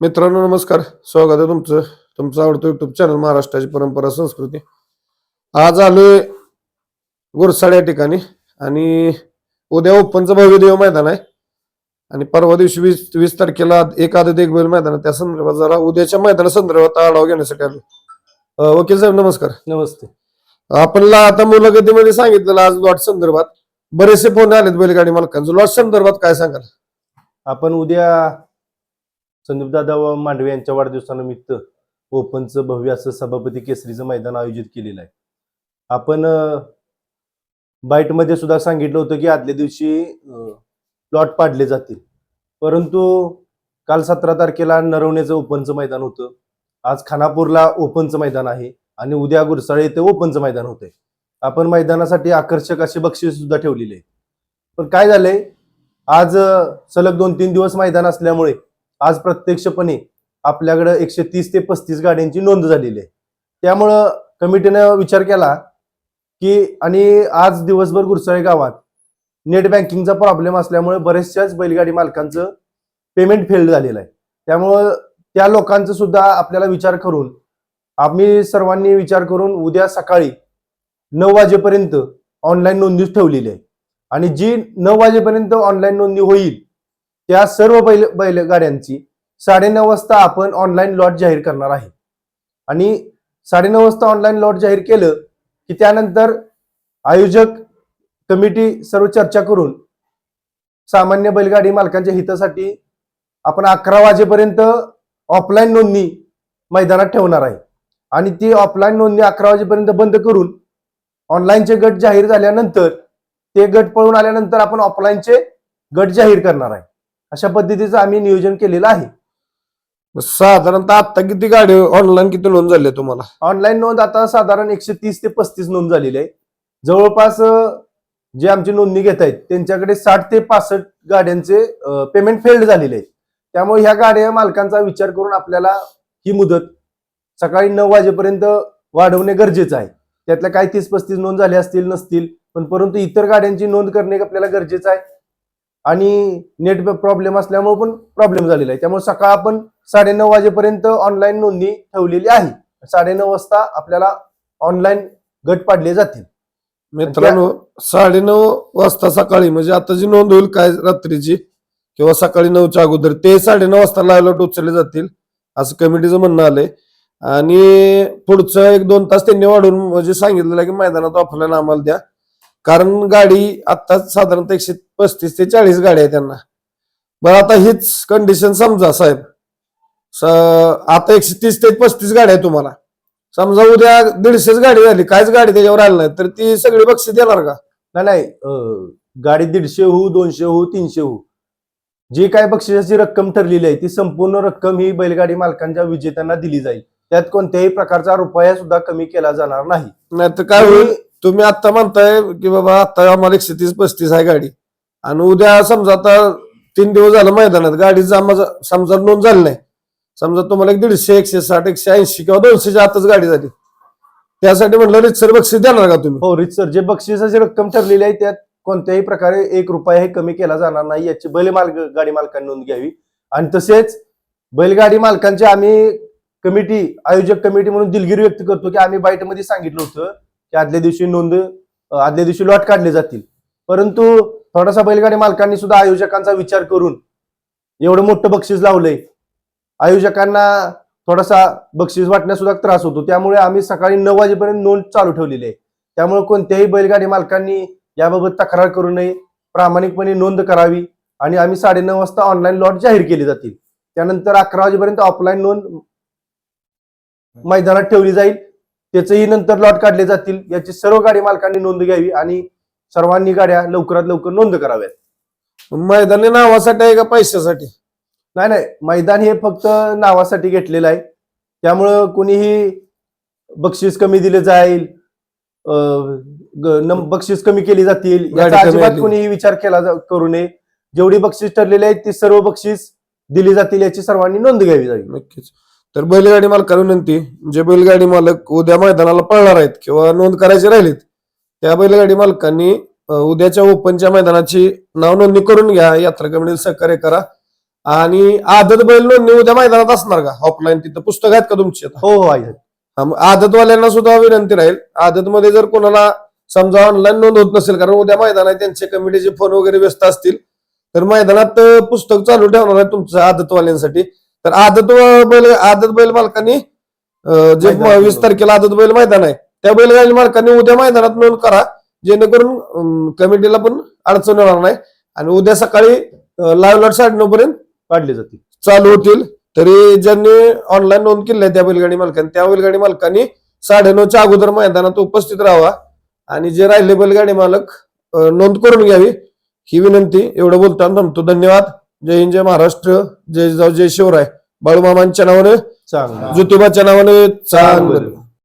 मित्रांनो नमस्कार. स्वागत आहे तुमचं. तुमचं आवडतं युट्यूब चॅनल महाराष्ट्राची परंपरा संस्कृती. आज आलोय गुरसाड या ठिकाणी आणि उद्या ओपनचं भव्य देव मैदान आहे. आणि परवा दिवशी वीस वीस तारखेला एक आदत एक बैल मैदान त्या संदर्भात जरा उद्याच्या मैदाना संदर्भात आढावा घेण्यासाठी आलो वकील साहेब नमस्कार. नमस्ते. आपल्याला आता मुलाखतीमध्ये सांगितलेलं आज लॉट संदर्भात बरेचसे फोन आलेत बैलगाडी मालकांचं. लॉट संदर्भात काय सांगाल? आपण उद्या संदीप दादा व मांडवे यांच्या वाढदिवसानिमित्त ओपनचं भव्य असं सभापती केसरीचं मैदान आयोजित केलेलं आहे. आपण बाईटमध्ये सुद्धा सांगितलं होतं की आदल्या दिवशी प्लॉट पाडले जातील. परंतु काल सतरा तारखेला नरवण्याचं ओपनचं मैदान होतं. आज खानापूरला ओपनचं मैदान आहे आणि उद्या गुरसाळे येथे ओपनचं मैदान होतंय. आपण मैदानासाठी आकर्षक असे बक्षीस सुद्धा ठेवलेले आहे. पण काय झालंय? आज सलग दोन तीन दिवस मैदान असल्यामुळे आज प्रत्यक्षपणे आपल्याकडे एकशे तीस ते पस्तीस गाड्यांची नोंद झालेली आहे. त्यामुळं कमिटीनं विचार केला की आणि आज दिवसभर गुरसाळे गावात नेट बँकिंगचा प्रॉब्लेम असल्यामुळे बऱ्याचशाच बैलगाडी मालकांचं पेमेंट फेल्ड झालेलं आहे. त्यामुळं त्या लोकांचं सुद्धा आपल्याला विचार करून आम्ही सर्वांनी विचार करून उद्या सकाळी नऊ वाजेपर्यंत ऑनलाईन नोंदणी ठेवलेली आहे. आणि जी नऊ वाजेपर्यंत ऑनलाईन नोंदणी होईल त्या सर्व बैल बैलगाड्यांची साडेनऊ वाजता आपण ऑनलाईन लॉट जाहीर करणार आहे. आणि साडेनऊ वाजता ऑनलाईन लॉट जाहीर केलं की त्यानंतर आयोजक कमिटी सर्व चर्चा करून सामान्य बैलगाडी मालकांच्या हितासाठी आपण अकरा वाजेपर्यंत ऑफलाईन नोंदणी मैदानात ठेवणार आहे. आणि ती ऑफलाईन नोंदणी अकरा वाजेपर्यंत बंद करून ऑनलाईनचे गट जाहीर झाल्यानंतर ते गट पळून आल्यानंतर आपण ऑफलाईनचे गट जाहीर करणार आहे. अशा पद्धतीचं आम्ही नियोजन केलेलं आहे. साधारणतः आता किती गाडी ऑनलाईन किती नोंद झाली आहे तुम्हाला? ऑनलाईन नोंद आता साधारण एकशे तीस ते पस्तीस नोंद झालेली आहे. जवळपास जे आमची नोंदणी घेत आहेत त्यांच्याकडे साठ ते पासष्ट गाड्यांचे पेमेंट फेल्ड झालेले आहेत. त्यामुळे ह्या गाड्या मालकांचा विचार करून आपल्याला ही मुदत सकाळी नऊ वाजेपर्यंत वाढवणे गरजेचं आहे. त्यातल्या काही तीस पस्तीस नोंद झाल्या असतील नसतील पण परंतु इतर गाड्यांची नोंद करणे आपल्याला गरजेचं आहे. आणि नेट प्रॉब्लेम असल्यामुळे पण प्रॉब्लेम झालेला आहे. त्यामुळे सकाळ आपण साडेनऊ वाजेपर्यंत ऑनलाईन नोंदणी ठेवलेली आहे. साडेनऊ वाजता आपल्याला ऑनलाईन गट पाडले जातील. मित्रांनो साडेनऊ वाजता सकाळी म्हणजे आता जी नोंद होईल काय रात्रीची किंवा सकाळी नऊच्या अगोदर ते साडेनऊ वाजता लायलॉट उचलले जातील असं कमिटीचं म्हणणं आलंय. आणि पुढचं एक दोन तास त्यांनी वाढवून म्हणजे सांगितलेलं आहे की मैदानात ऑफलाईन आम्हाला द्या. कारण गाडी आता साधारणतः एकशे पस्तीस ते चाळीस गाडी आहे त्यांना. बरं आता हीच कंडिशन समजा साहेब. स- आता एकशे तीस ते पस्तीस गाड्या आहे तुम्हाला. समजा उद्या दीडशेच गाडी झाली काहीच गाडी त्याच्यावर आली नाही तर ती सगळी बक्षीस देणार का? नाही नाही गाडी दीडशे हो दोनशे हो तीनशे हो जी काय बक्षिसाची रक्कम ठरलेली आहे ती संपूर्ण रक्कम ही बैलगाडी मालकांच्या विजेत्यांना दिली जाईल. त्यात कोणत्याही प्रकारचा रुपया सुद्धा कमी केला जाणार नाही. नाही तर काय होईल? तुम्ही आता म्हणताय की बाबा आता आम्हाला एकशे तीस पस्तीस आहे गाडी. आणि उद्या समजा आता तीन दिवस झालं मैदानात गाडी समजा नोंद झाली नाही. समजा तुम्हाला एक दीडशे एकशे साठ एकशे ऐंशी किंवा दोनशेच्या आताच गाडी झाली. त्यासाठी म्हटलं रितसर बक्षीस देणार का तुम्ही? हो सर जे बक्षिसाची रक्कम ठरलेली आहे त्यात कोणत्याही प्रकारे एक रुपया हे कमी केला जाणार नाही. याची बैल मालक गाडी मालकांनी नोंद घ्यावी. आणि तसेच बैलगाडी मालकांची आम्ही कमिटी आयोजक कमिटी म्हणून दिलगिरी व्यक्त करतो की आम्ही बाईटमध्ये सांगितलं होतं की आदल्या दिवशी नोंद आदल्या दिवशी लॉट काढले जातील. परंतु थोडासा बैलगाडी मालकांनी सुद्धा आयोजकांचा विचार करून एवढं मोठं बक्षीस लावलंय. आयोजकांना थोडासा बक्षीस वाटण्यास सुद्धा त्रास होतो. त्यामुळे आम्ही सकाळी नऊ वाजेपर्यंत नोंद चालू ठेवलेली आहे. त्यामुळे कोणत्याही बैलगाडी मालकांनी याबाबत तक्रार करू नये. प्रामाणिकपणे नोंद करावी आणि आम्ही साडेनऊ वाजता ऑनलाईन लॉट जाहीर केले जातील. त्यानंतर अकरा वाजेपर्यंत ऑफलाईन नोंद मैदानात ठेवली जाईल. त्याचंही नंतर लॉट काढले जातील. याची सर्व गाडी मालकांनी नोंद घ्यावी आणि सर्वांनी गाड्या लवकरात लवकर नोंद कराव्यात. मैदानी नावासाठी आहे का पैशासाठी? नाही नाही. मैदान हे फक्त नावासाठी घेतलेलं आहे. त्यामुळं कोणीही बक्षीस कमी दिले जाईल बक्षीस कमी केली जातील याचा अजिबात आली. कोणीही विचार केला करू नये. जेवढी बक्षीस ठरलेली आहेत ती सर्व बक्षीस दिली जातील याची सर्वांनी नोंद घ्यावी. जाईल नक्कीच. तर बैलगाडी मालकाला विनंती जे बैलगाडी मालक उद्या मैदानाला पळणार आहेत किंवा नोंद करायचे राहिलेत त्या बैलगाडी मालकांनी उद्याच्या ओपनच्या मैदानाची नाव नोंदणी करून घ्या यात्रा कमिटीला सहकार्य करा. आणि आदत बैल नोंदणी उद्या मैदानात असणार का? ऑफलाईन तिथं पुस्तक आहेत का तुमची हो हो आहे मग आदतवाल्यांना सुद्धा विनंती राहील. आदत मध्ये जर कोणाला समजा ऑनलाईन नोंद होत नसेल कारण उद्या मैदान आहे त्यांचे कमिटीचे फोन वगैरे व्यस्त असतील तर मैदानात पुस्तक चालू ठेवणार आहे तुमचं आदतवाल्यांसाठी. तर आदत बैल आदत बैल मालकांनी जे वीस. तारखेला आदत बैल मैदान आहे त्या बैलगाडी मालकांनी उद्या मैदानात नोंद करा जेणेकरून कमिटीला पण अडचण येणार नाही. आणि उद्या सकाळी लाईव्ह लॉट साडेनऊ पर्यंत काढले जातील. चालू होतील. तरी ज्यांनी ऑनलाईन नोंद केली आहे त्या बैलगाडी मालकांनी त्या बैलगाडी मालकांनी साडेनऊच्या अगोदर मैदानात उपस्थित राहावा. आणि जे राहिले बैलगाडी मालक नोंद करून घ्यावी ही विनंती. एवढं बोलताना थांबतो. धन्यवाद. जय हिंद जय महाराष्ट्र जय जिजाऊ जय शिवराय. बाळूमामांच्या नावाने ज्योतिबाच्या नावाने चांगलं.